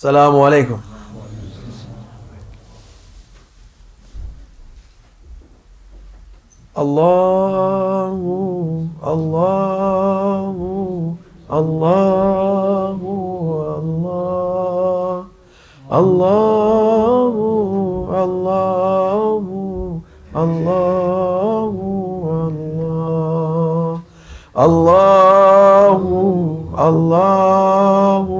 السلام عليكم الله الله الله الله الله الله الله الله الله الله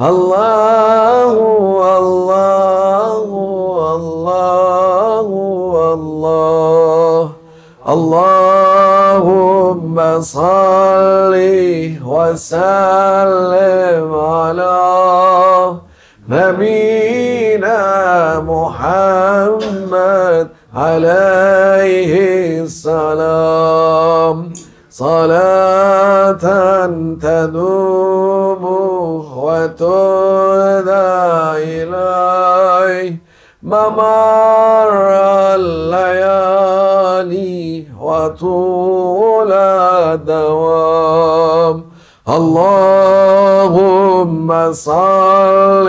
الله الله الله الله اللهم صل وسلم على نبينا محمد عليه السلام صلاة تدوم وتهدى إليه ممر الليالي وطول الدوام. اللهم صل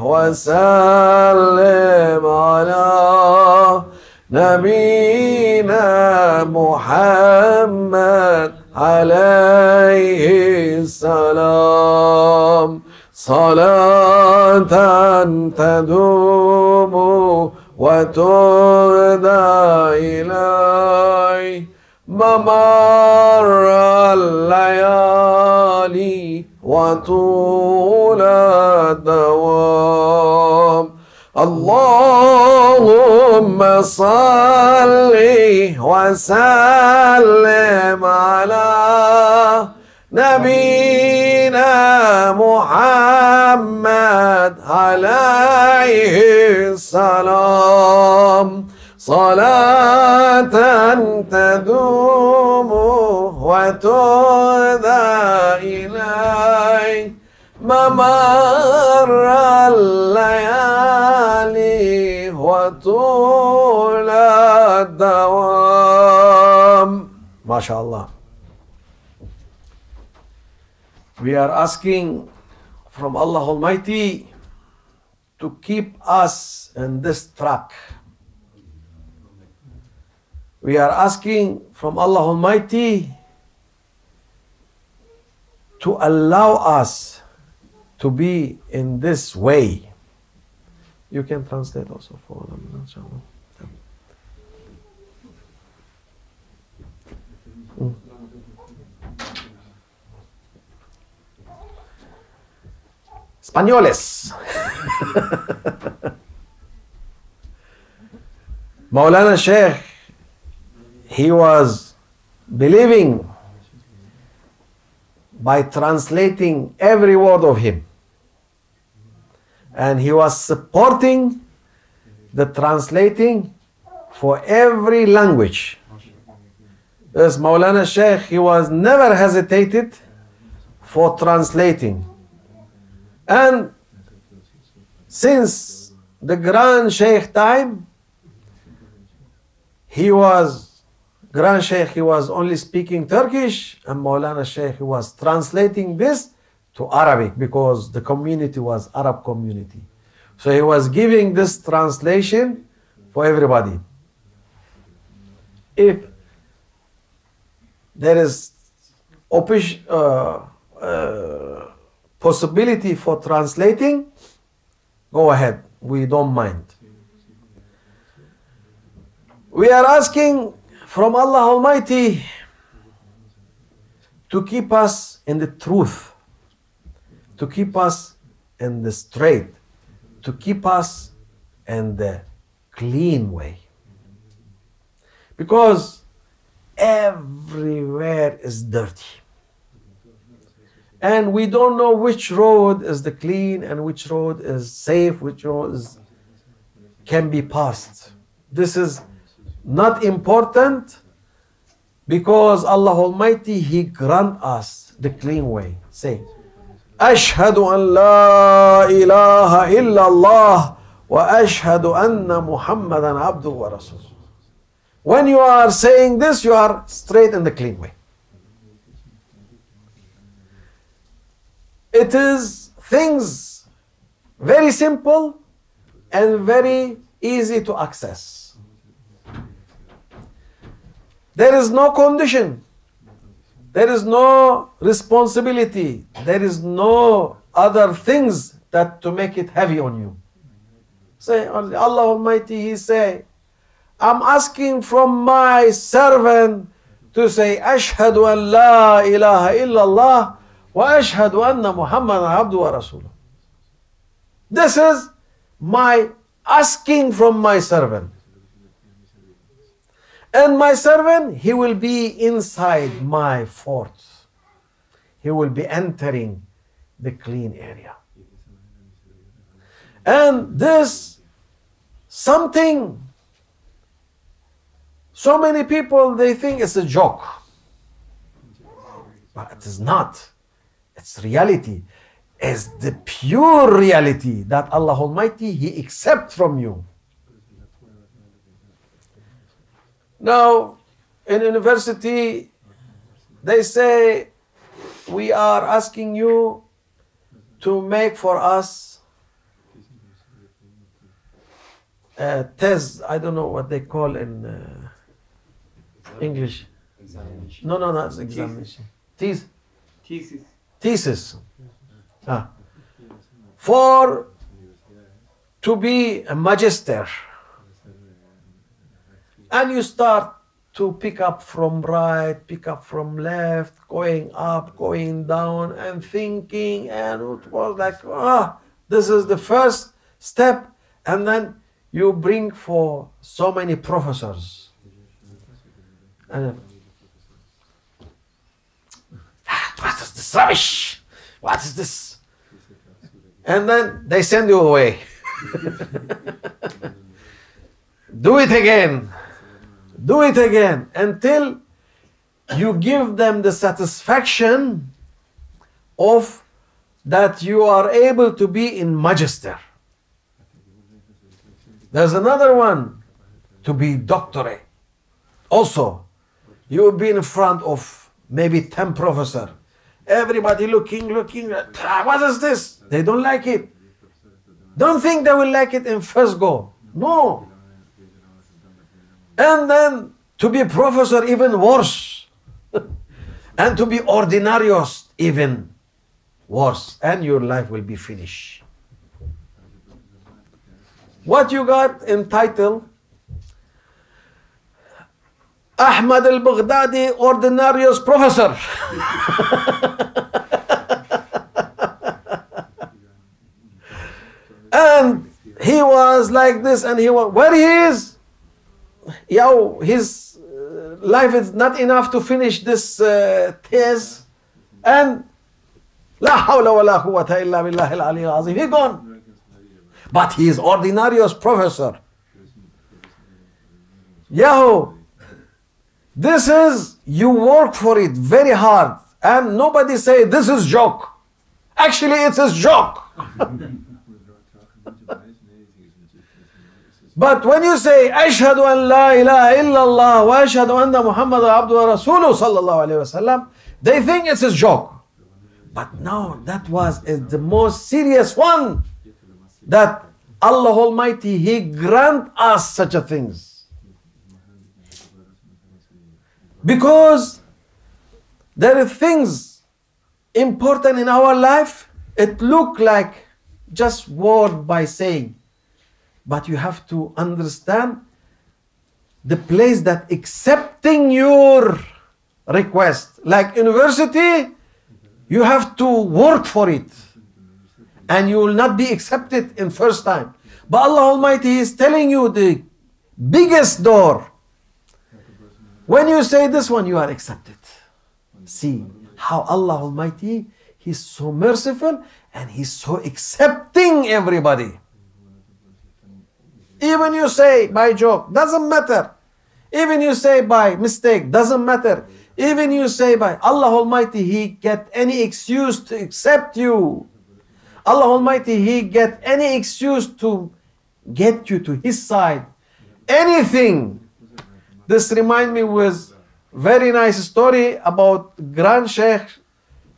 وسلم على نبينا محمد عليه السلام. صلاة تدوم وتهدى إليه ممر الليالي وطول الدوام. اللهم صل وسلم على نبينا محمد عليه السلام. صلاة تدوم وتهدى إليه. ممر الليالي وطول الدوام. ما شاء الله. We are asking from Allah Almighty to keep us in this track. We are asking from Allah Almighty to allow us to be in this way. You can translate also for them, inshallah. Españoles. Maulana Sheikh, he was believing by translating every word of him. And he was supporting the translating for every language. As Maulana Sheikh, he was never hesitated for translating. And since the Grand Sheikh time, he was Grand Sheikh, he was only speaking Turkish, and Maulana Sheikh, he was translating this to Arabic because the community was Arab community. So he was giving this translation for everybody. If there is uh, uh, possibility for translating, go ahead. We don't mind. We are asking from Allah Almighty to keep us in the truth, to keep us in the straight, to keep us in the clean way. Because everywhere is dirty And we don't know which road is the clean and which road is safe, which road is, can be passed. This is not important because Allah Almighty He grant us the clean way. Say, أشهد أن لا إله إلا الله وأشهد أن محمدا عبده ورسوله. When you are saying this, you are straight in the clean way. It is things very simple and very easy to access. There is no condition. There is no responsibility. There is no other things that to make it heavy on you. Say, Allah Almighty, He say, I'm asking from my servant to say, Ashhadu an la ilaha illallah anna Muhammadan abdu wa rasuluh. This is my asking from my servant. And my servant, he will be inside my fort. He will be entering the clean area. And this something so many people they think it's a joke. But it is not. It's reality. It's the pure reality that Allah Almighty He accepts from you. Now, in university, they say, we are asking you to make for us a test. I don't know what they call in uh, English. Examination. No, no, not examination. Thesis. Thesis. Thesis. Ah. For to be a magister. And you start to pick up from right, pick up from left, going up, going down, and thinking, and it was like, ah, this is the first step, and then you bring for so many professors. And "Ah, what is this rubbish? What is this? And then they send you away. Do it again. Do it again until you give them the satisfaction of that you are able to be in magister. There's another one to be doctorate. Also, you will be in front of maybe 10 professor. Everybody looking, looking. "Ah, What is this? They don't like it. Don't think they will like it in first go. No. And then to be professor even worse. and to be ordinarius even worse. And your life will be finished. What you got in title? Ahmad al Baghdadi, ordinarius professor. and he was like this, and he was where he is. Yo, his uh, life is not enough to finish this uh, test, and لا حول ولا قوة إلا بالله العلي العظيم. He gone, but he is ordinarius professor. Yahoo! This is, you work for it very hard. And nobody say, this is joke. Actually, it's a joke. But when you say, أشهد أن لا إله إلا الله وأشهد أن محمد عبده ورسوله صلى الله عليه وسلم, they think it's a joke. But no, that was uh, the most serious one. That Allah Almighty, He grant us such a things. Because there are things important in our life, it look like just word by saying. But you have to understand the place that accepting your request. Like university, you have to work for it. And you will not be accepted in first time. But Allah Almighty is telling you the biggest door When you say this one, you are accepted. See how Allah Almighty, He's so merciful and He's so accepting everybody. Even you say by joke, doesn't matter. Even you say by mistake, doesn't matter. Even you say by Allah Almighty, He get any excuse to accept you. Allah Almighty, He get any excuse to get you to His side. Anything. This remind me with very nice story about Grand Sheikh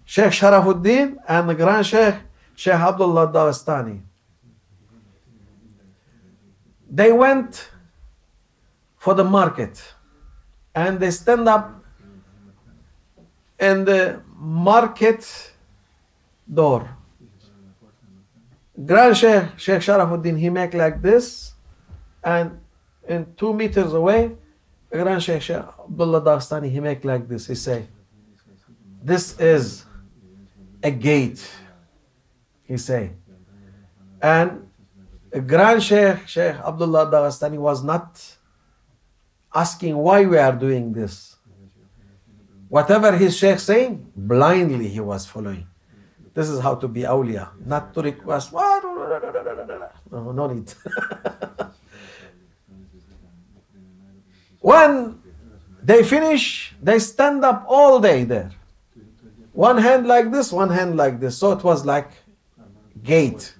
Sheikh Sharafuddin and Grand Sheikh Sheikh Abdullah Dagestani. They went for the market and they stand up in the market door. Grand Sheikh Sheikh Sharafuddin he make like this and in two meters away Grand Sheikh Abdullah Dagestani he make like this. He say, this is a gate. He say, and Grand Sheikh Sheikh Abdullah Dagestani was not asking why we are doing this. Whatever his Sheikh saying, blindly he was following. This is how to be awliya, not to request. No, no need. When they finish, they stand up all day there. One hand like this, one hand like this. So it was like gate.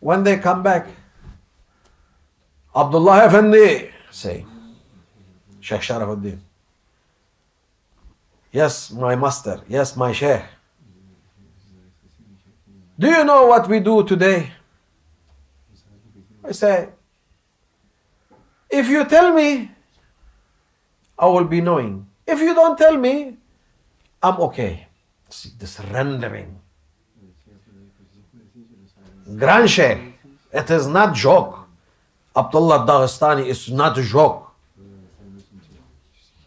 When they come back, Abdullah Effendi say, Sheikh Sharafuddin. Yes, my master. Yes, my sheikh. Do you know what we do today? I say, if you tell me, I will be knowing. If you don't tell me, I'm okay. See, the surrendering. Grand it is not joke. Abdullah Dagestani is not a joke.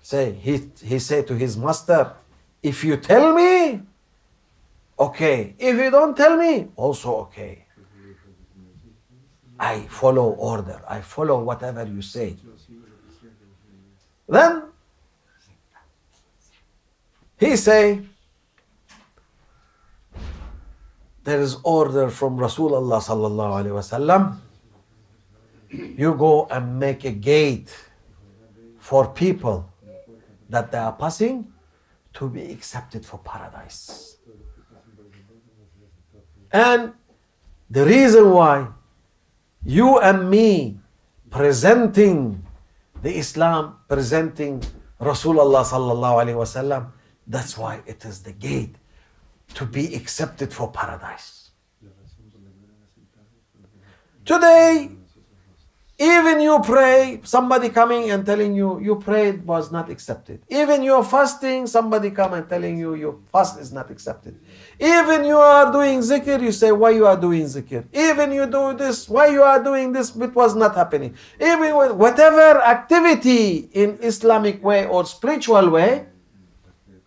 Say, he, he said to his master, if you tell me, okay. If you don't tell me, also okay. I follow order. I follow whatever you say. Then he say, there is order from Rasulullah sallallahu alaihi wasallam. You go and make a gate for people that they are passing to be accepted for paradise. And the reason why you and me presenting the Islam, presenting Rasulullah sallallahu alaihi wasallam, that's why it is the gate to be accepted for paradise. Today, even you pray, somebody coming and telling you you prayed was not accepted. Even you're fasting, somebody come and telling you your fast is not accepted. Even you are doing zikr, you say why you are doing zikr. Even you do this, why you are doing this, it was not happening. Even whatever activity in Islamic way or spiritual way,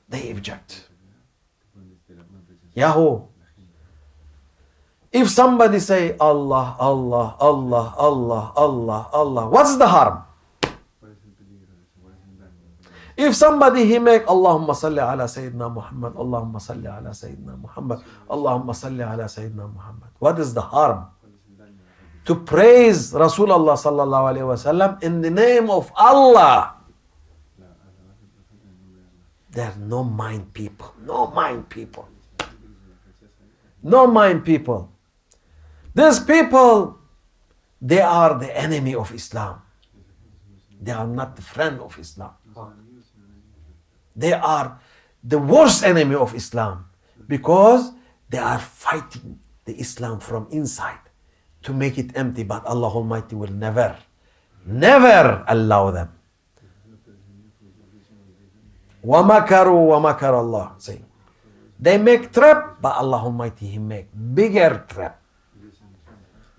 they object. Yahoo. If somebody say Allah, Allah, Allah, Allah, Allah, Allah, what's the harm? If somebody he make Allahumma salli ala Sayyidina Muhammad, Allahumma salli ala Sayyidina Muhammad, Allahumma salli ala Sayyidina Muhammad, what is the harm? To praise Rasulullah sallallahu alayhi wasallam in the name of Allah. They're no mind people, no mind people, no mind people. These people, they are the enemy of Islam. They are not the friend of Islam. They are the worst enemy of Islam because they are fighting the Islam from inside to make it empty. But Allah Almighty will never, never allow them. وَمَكَرُوا وَمَكَرَ Allah. Say, they make trap, but Allah Almighty He make bigger trap.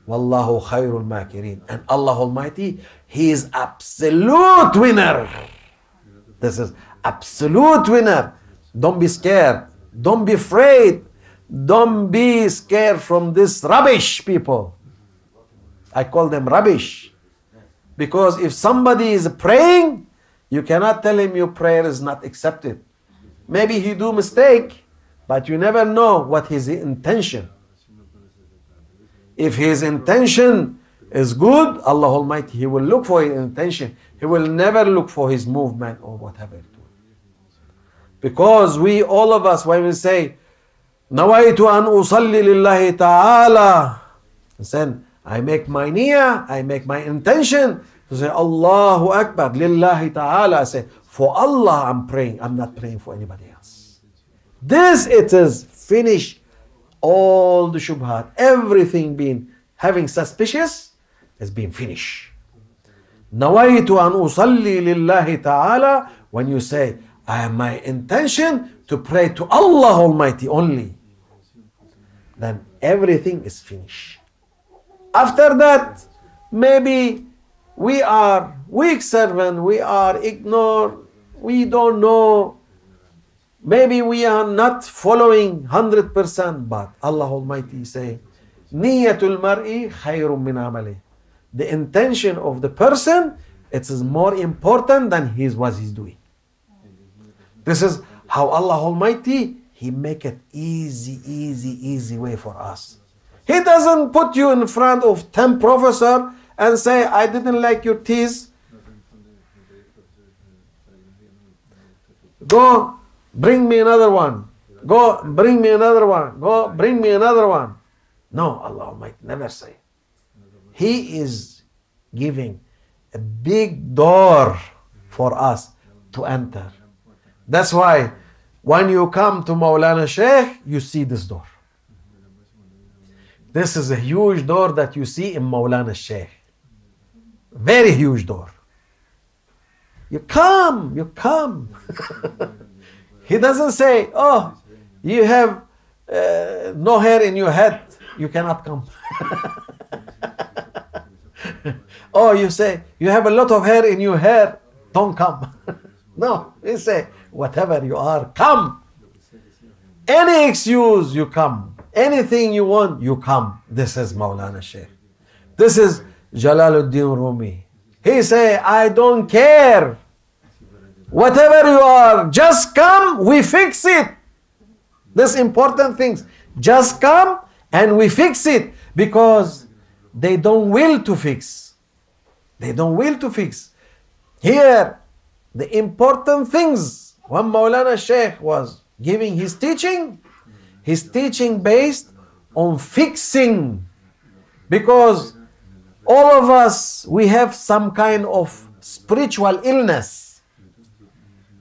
Wallahu khairul makirin. And Allah Almighty, He is absolute winner. This is absolute winner. Don't be scared. Don't be afraid. Don't be scared from this rubbish people. I call them rubbish. Because if somebody is praying You cannot tell him your prayer is not accepted. Maybe he do mistake, but you never know what his intention. If his intention is good, Allah Almighty, He will look for his intention. He will never look for his movement or whatever. Because we, all of us, when we say, نويت أن أصلي لله تعالى, then I make my niyyah, I make my intention to say Allahu Akbar, lillahi ta'ala. I say, for Allah I'm praying, I'm not praying for anybody else. This it is, finish all the shubhat, everything being having suspicious has been finished. نويت أن أصلي لله تعالى when you say I have my intention to pray to Allah Almighty only then everything is finished. After that, maybe we are weak servant, we are ignored, we don't know. Maybe we are not following 100%, but Allah Almighty say, Niyatul mar'i khayrun min amali. The intention of the person, it is more important than his what he's doing. This is how Allah Almighty, He make it easy, easy, easy way for us. He doesn't put you in front of 10 professor and say, I didn't like your teeth. Go bring me another one. Go bring me another one. Go bring me another one. No, Allah Almighty never say. He is giving a big door for us to enter. That's why when you come to Maulana Sheikh, you see this door. This is a huge door that you see in Maulana Sheikh. Very huge door. You come, you come. he doesn't say, Oh, you have uh, no hair in your head, you cannot come. oh, you say, You have a lot of hair in your hair, don't come. no, he say, Whatever you are, come. Any excuse, you come. Anything you want, you come. This is Maulana Sheikh. This is Jalaluddin Rumi. He say, I don't care. Whatever you are, just come, we fix it. This important things. Just come and we fix it because they don't will to fix. They don't will to fix. Here, the important things when Maulana Sheikh was giving his teaching, his teaching based on fixing. Because all of us we have some kind of spiritual illness.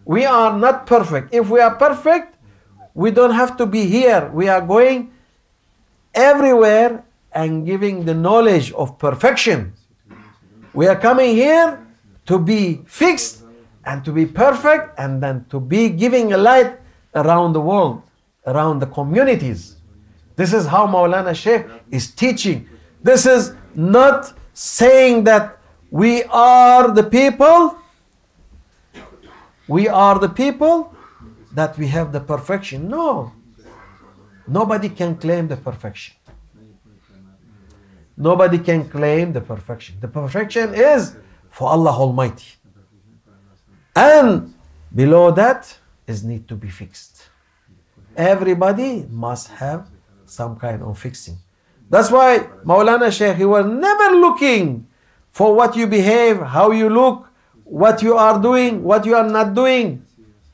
We are not perfect. If we are perfect we don't have to be here. We are going everywhere and giving the knowledge of perfection. We are coming here to be fixed and to be perfect and then to be giving a light around the world around the communities this is how Maulana Sheikh is teaching. This is not saying that we are the people, we are the people that we have the perfection. No. Nobody can claim the perfection. Nobody can claim the perfection. The perfection is for Allah Almighty. And below that is need to be fixed. Everybody must have some kind of fixing. That's why Maulana Sheikh, he was never looking for what you behave, how you look, what you are doing, what you are not doing.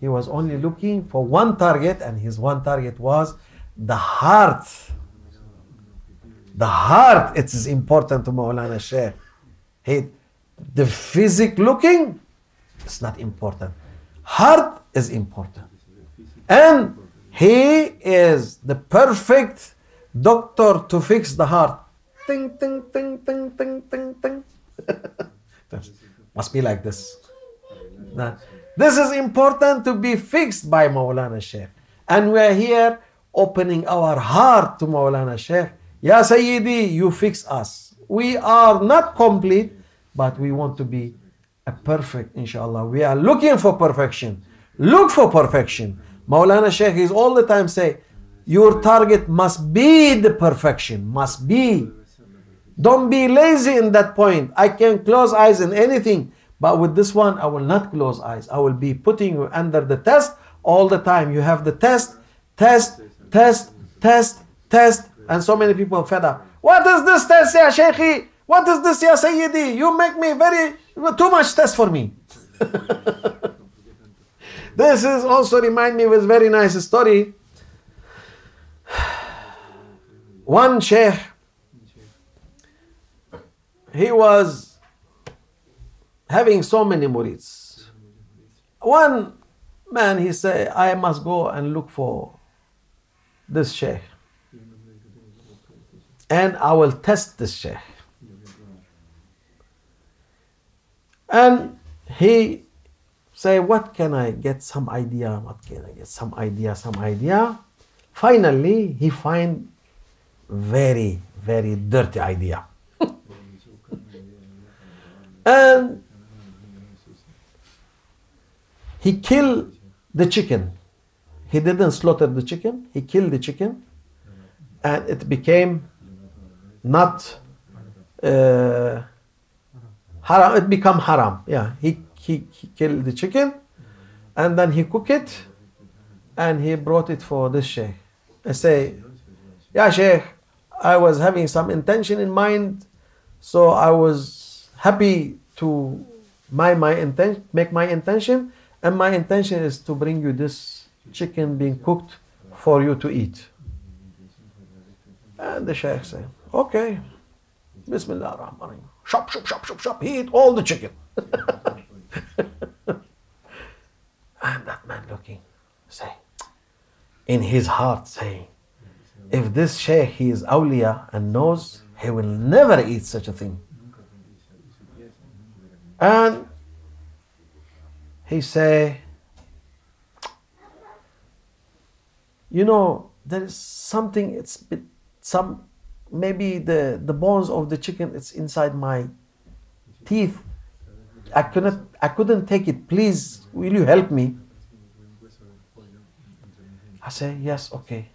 He was only looking for one target, and his one target was the heart. The heart, it is important to Maulana Sheikh. He, the physic looking, it's not important. Heart is important. And he is the perfect doctor to fix the heart. Ting, ting, ting, ting, ting, ting, ting. Must be like this. Now, this is important to be fixed by Maulana Sheikh. And we are here opening our heart to Maulana Sheikh. Ya Sayyidi, you fix us. We are not complete, but we want to be a perfect, inshallah. We are looking for perfection. Look for perfection. Maulana Sheikh is all the time say, your target must be the perfection, must be. Don't be lazy in that point. I can close eyes in anything, But with this one, I will not close eyes. I will be putting you under the test all the time. You have the test, test, test, test, test. And so many people fed up. What is this test, Ya Shaykhi? What is this, Ya Sayyidi? You make me very, too much test for me. this is also remind me with very nice story. One Shaykh, he was having so many murids. One man, he said, I must go and look for this Shaykh. And I will test this Shaykh. And he say, what can I get some idea? What can I get some idea? Some idea. Finally, he find very, very dirty idea. and he killed the chicken. He didn't slaughter the chicken, he killed the chicken, and it became not uh, haram, it become haram. Yeah, he, he, he killed the chicken and then he cooked it and he brought it for this sheikh. I say, yeah, sheikh, I was having some intention in mind, so I was happy to my my intention, make my intention, and my intention is to bring you this chicken being cooked for you to eat. And the sheikh said, okay, Bismillah ar-Rahman ar-Rahim. Shop, shop, shop, shop, shop. He all the chicken. and that man looking, say, in his heart saying, if this sheikh he is awliya and knows, he will never eat such a thing. And he say, you know, there is something, it's bit, some, maybe the, the bones of the chicken, it's inside my teeth. I couldn't, I couldn't take it. Please, will you help me? I say, yes, okay.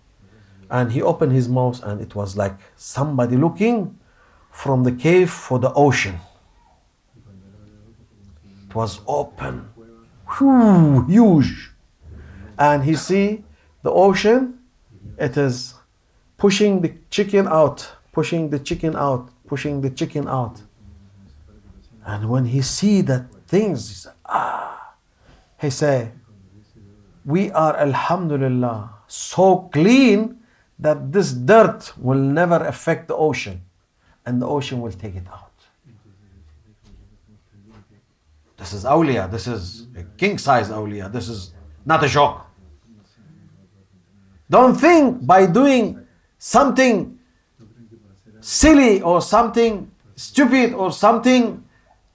And he opened his mouth and it was like somebody looking from the cave for the ocean. It was open, Whew, huge. And he see the ocean, it is pushing the chicken out, pushing the chicken out, pushing the chicken out. And when he see that things, he say, ah, he say, we are alhamdulillah so clean that this dirt will never affect the ocean and the ocean will take it out. This is awliya, this is a king size awliya, this is not a joke. Don't think by doing something silly or something stupid or something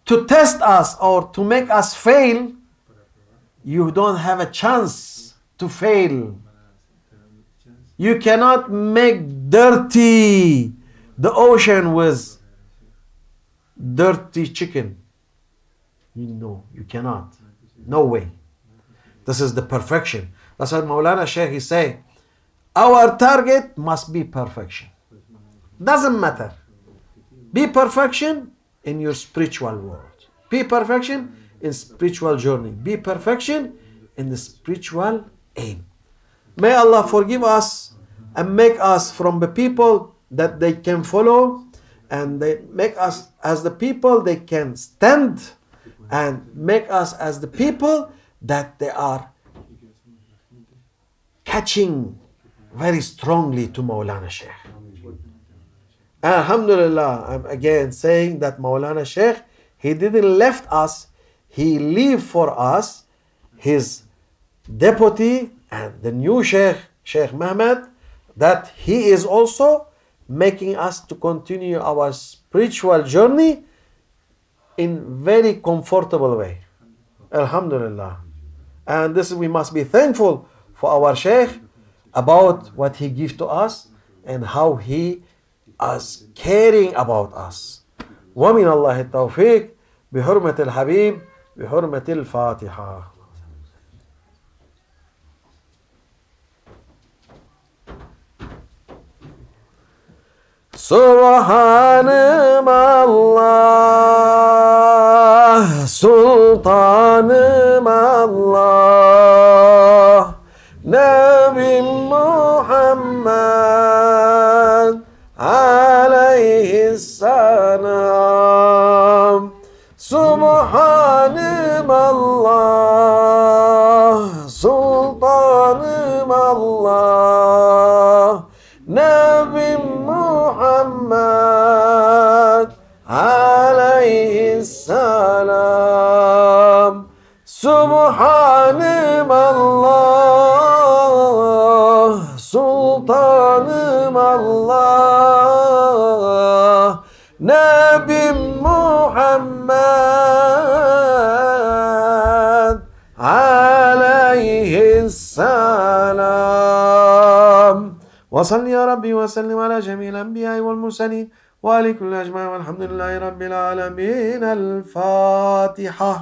to test us or to make us fail, you don't have a chance to fail. You cannot make dirty the ocean with dirty chicken. You know, you cannot. No way. This is the perfection. That's what Maulana Sheikh is saying. Our target must be perfection. Doesn't matter. Be perfection in your spiritual world. Be perfection in spiritual journey. Be perfection in the spiritual aim. May Allah forgive us and make us from the people that they can follow and they make us as the people they can stand and make us as the people that they are catching very strongly to Maulana Sheikh. Alhamdulillah, I'm again saying that Maulana Sheikh, he didn't left us, he leave for us his deputy and the new Sheikh, Sheikh Muhammad, that he is also making us to continue our spiritual journey in very comfortable way. Alhamdulillah. And this we must be thankful for our Sheikh about what he gives to us and how he is caring about us. ومن الله التوفيق بحرمة الحبيب بحرمة الفاتحة سبحان الله Sultanım Allah Allah وصل يا ربي وسلم على جميع الأنبياء والمرسلين وآل كل أجمعين والحمد لله رب العالمين. الفاتحة.